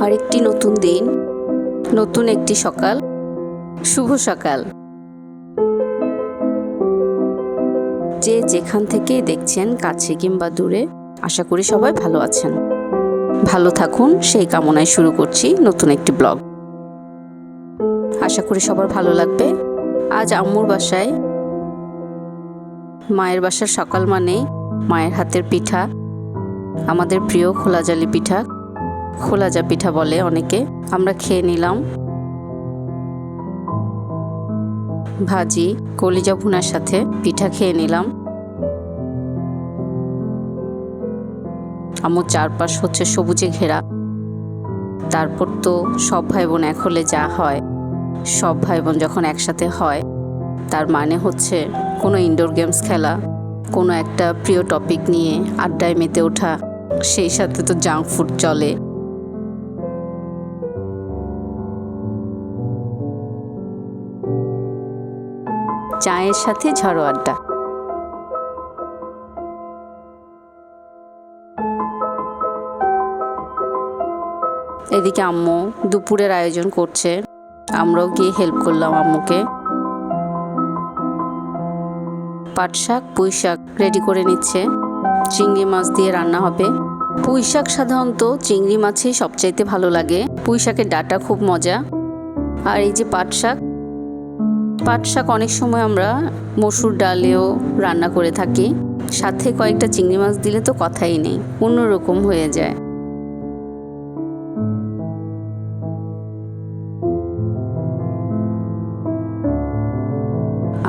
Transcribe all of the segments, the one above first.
আরেকটি নতুন দিন, নতুন একটি সকাল, শুভ সকাল। যে যেখান থেকে দেখছেন, কাছে কিংবা দূরে, আশা করি সবাই ভালো আছেন। ভালো থাকুন, সেই কামনায় শুরু করছি নতুন একটি ব্লগ। আশা করি সবার ভালো লাগবে। আজ আম্মুর বাসায়। মায়ের বাসার সকাল মানেই মায়ের হাতের পিঠা, আমাদের প্রিয় খোলাজালি পিঠা। খোলাজা পিঠা বলে অনেকে, আমরা খেয়ে নিলাম। ভাজি কলিজা ভুনার সাথে পিঠা খেয়ে নিলাম। আমার চারপাশ হচ্ছে সবুজে ঘেরা। তারপর তো সব ভাই বোন এক হলে যা হয়, সব ভাই বোন যখন একসাথে হয়, তার মানে হচ্ছে কোনো ইনডোর গেমস খেলা, কোনো একটা প্রিয় টপিক নিয়ে আড্ডায় মেতে ওঠা, সেই সাথে তো জাঙ্ক ফুড চলে। চায়ের সাথে ঝড়ো আড্ডা। এদিকে আম্মু দুপুরের আয়োজন করছে। আমরাও গিয়ে হেল্প করলাম আম্মুকে। পাট শাক, পুঁই শাক রেডি করে নিচ্ছে। চিংড়ি মাছ দিয়ে রান্না হবে। পুঁই শাক সাধারণত চিংড়ি মাছই সবচাইতে ভালো লাগে। পুঁই শাকের ডাটা খুব মজা। আর এই যে পাট শাক পাট শাক অনেক সময় আমরা মসুর ডালেও রান্না করে থাকি। সাথে কয়েকটা চিংড়ি মাছ দিলে তো কথাই নেই, অন্যরকম হয়ে যায়।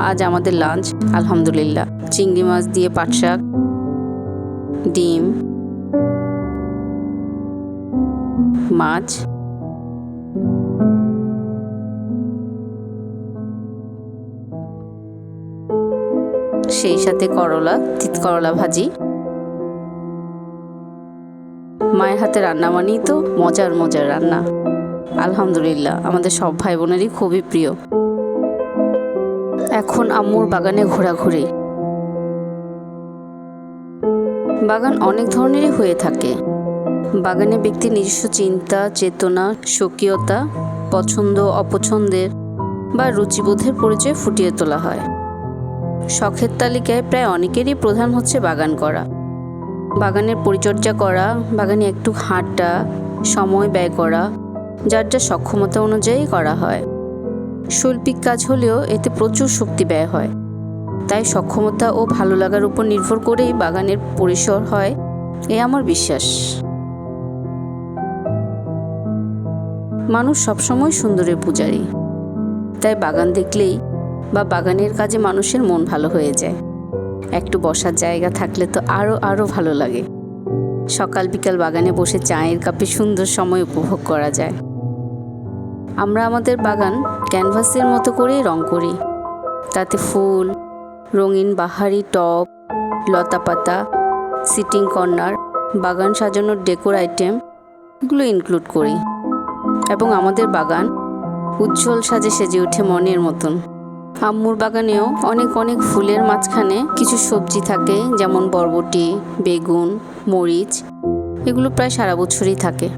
আজ আমাদের লাঞ্চ আলহামদুলিল্লাহ। চিংড়ি মাছ দিয়ে পাট শাক ডিম, মাছ সেই সাথে করলা, তিত করলা ভাজি। মায়ের হাতে রান্না মানেই তো মজার মজার রান্না। আলহামদুলিল্লাহ, আমাদের সব ভাই বোনেরই খুবই প্রিয়। এখন আম্মুর বাগানে ঘোরাঘুরি। বাগান অনেক ধরনেরই হয়ে থাকে। বাগানে ব্যক্তির নিজস্ব চিন্তা, চেতনা, স্বকীয়তা, পছন্দ, অপছন্দের বা রুচিবোধের পরিচয় ফুটিয়ে তোলা হয়। শখের তালিকায় প্রায় অনেকেরই প্রধান হচ্ছে বাগান করা। বাগানের পরিচর্যা করা, বাগানে একটু হাঁটা, সময় ব্যয় করা, যার যা সক্ষমতা অনুযায়ী করা হয়। শৈল্পিক কাজ হলেও এতে প্রচুর শক্তি ব্যয় হয়। তাই সক্ষমতা ও ভালো লাগার উপর নির্ভর করেই বাগানের পরিসর হয়, এ আমার বিশ্বাস। মানুষ সবসময় সুন্দরের পূজারী। তাই বাগান দেখলেই বা বাগানের কাজে মানুষের মন ভালো হয়ে যায়। একটু বসার জায়গা থাকলে তো আরও আরও ভালো লাগে। সকাল বিকাল বাগানে বসে চায়ের কাপে সুন্দর সময় উপভোগ করা যায়। আমরা আমাদের বাগান ক্যানভাসের মতো করেই রং করি। তাতে ফুল, রঙিন বাহারি টব লতাপাতা সিটিং কর্নার, বাগান সাজানোর ডেকোর আইটেম এগুলো ইনক্লুড করি। এবং আমাদের বাগান উজ্জ্বল সাজে সেজে ওঠে মনের মতন। আম্মুর বাগানেও অনেক অনেক ফুলের মাঝখানে কিছু সবজি থাকে, যেমন বরবটি, বেগুন, মরিচ। এগুলো প্রায় সারা বছরই থাকে।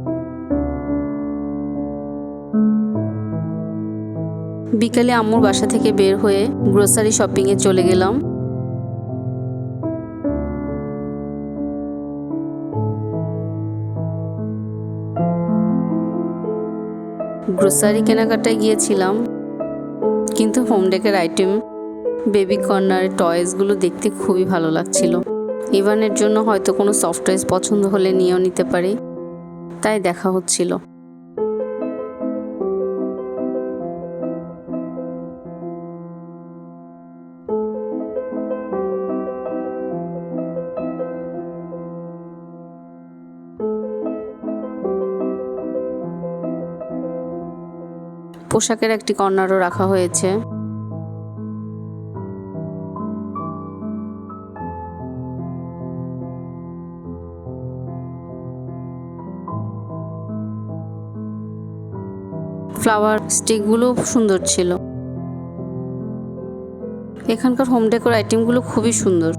বিকালে আম্মুর বাসা থেকে বের হয়ে গ্রোসারি শপিংয়ে চলে গেলাম। গ্রোসারি কেনাকাটায় গিয়েছিলাম। কিন্তু হোম ডেকের আইটেম বেবি কর্নারের টয়েসগুলো দেখতে খুবই ভালো লাগছিল। ইভানের জন্য হয়তো কোনো সফট টয়েস পছন্দ হলে নিয়েও নিতে পারি। তাই দেখা হচ্ছিল। পোশাকের একটি কর্নারও রাখা হয়েছে। ফ্লাওয়ার স্টিকগুলো সুন্দর ছিল। এখানকার হোম ডেকোর আইটেমগুলো খুবই সুন্দর।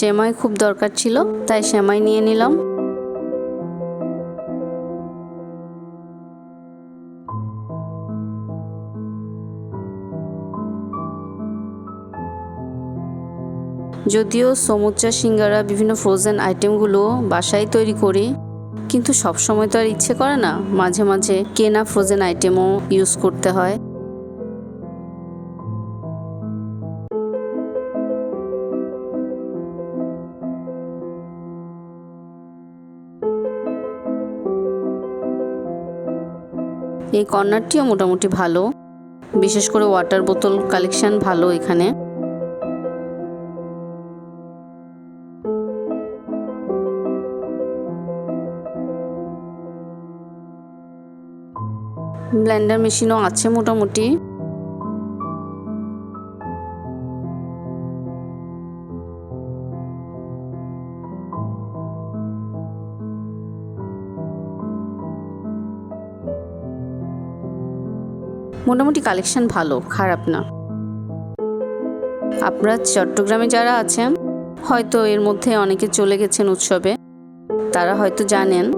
সেমাই খুব দরকার ছিল, তাই সেমাই নিয়ে নিলাম। যদিও সমুচা, সিঙ্গারা, বিভিন্ন ফ্রোজেন আইটেমগুলো বাসায় তৈরি করি, কিন্তু সব সময় তো আর ইচ্ছে করে না মাঝে মাঝে কেনা ফ্রোজেন আইটেমও ইউজ করতে হয়। এই কর্নারটিও মোটামুটি ভালো। বিশেষ করে ওয়াটার বোতল কালেকশন ভালো এখানে। ব্লেন্ডার মেশিনও আছে মোটামুটি। মোটামুটি কালেকশন ভালো, খারাপ না। আপনারা চট্টগ্রামে যারা আছেন, হয়তো এর মধ্যে অনেকে চলে গেছেন উৎসবে, তারা হয়তো জানেন।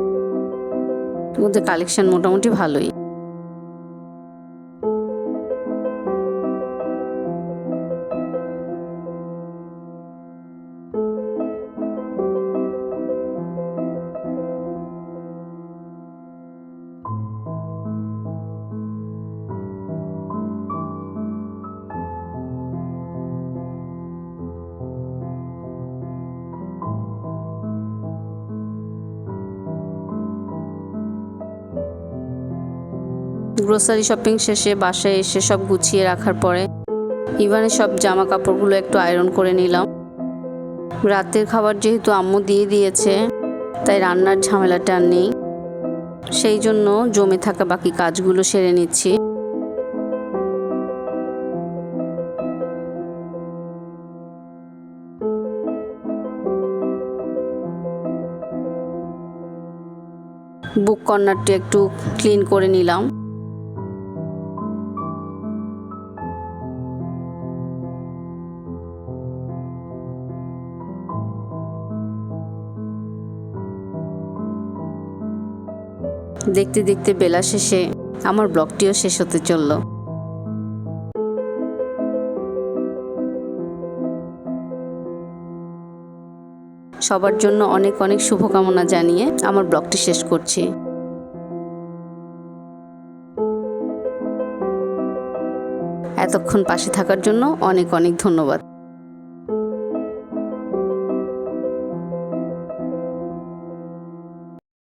ওদের কালেকশন মোটামুটি ভালোই। গ্রোসারি শপিং শেষে বাসায় এসে সব গুছিয়ে রাখার পরে ইভানের সব জামা কাপড়গুলো একটু আয়রন করে নিলাম। রাতের খাবার যেহেতু আম্মু দিয়ে দিয়েছে, তাই রান্নার ঝামেলাটা নেই। সেই জন্য জমে থাকা বাকি কাজগুলো সেরে নিচ্ছি। বুক কর্নারটি একটু ক্লিন করে নিলাম। দেখতে দেখতে বেলা শেষে আমার ব্লগটিও শেষ হতে চলল। সবার জন্য অনেক অনেক শুভকামনা জানিয়ে আমার ব্লগটি শেষ করছি। এতক্ষণ পাশে থাকার জন্য অনেক অনেক ধন্যবাদ।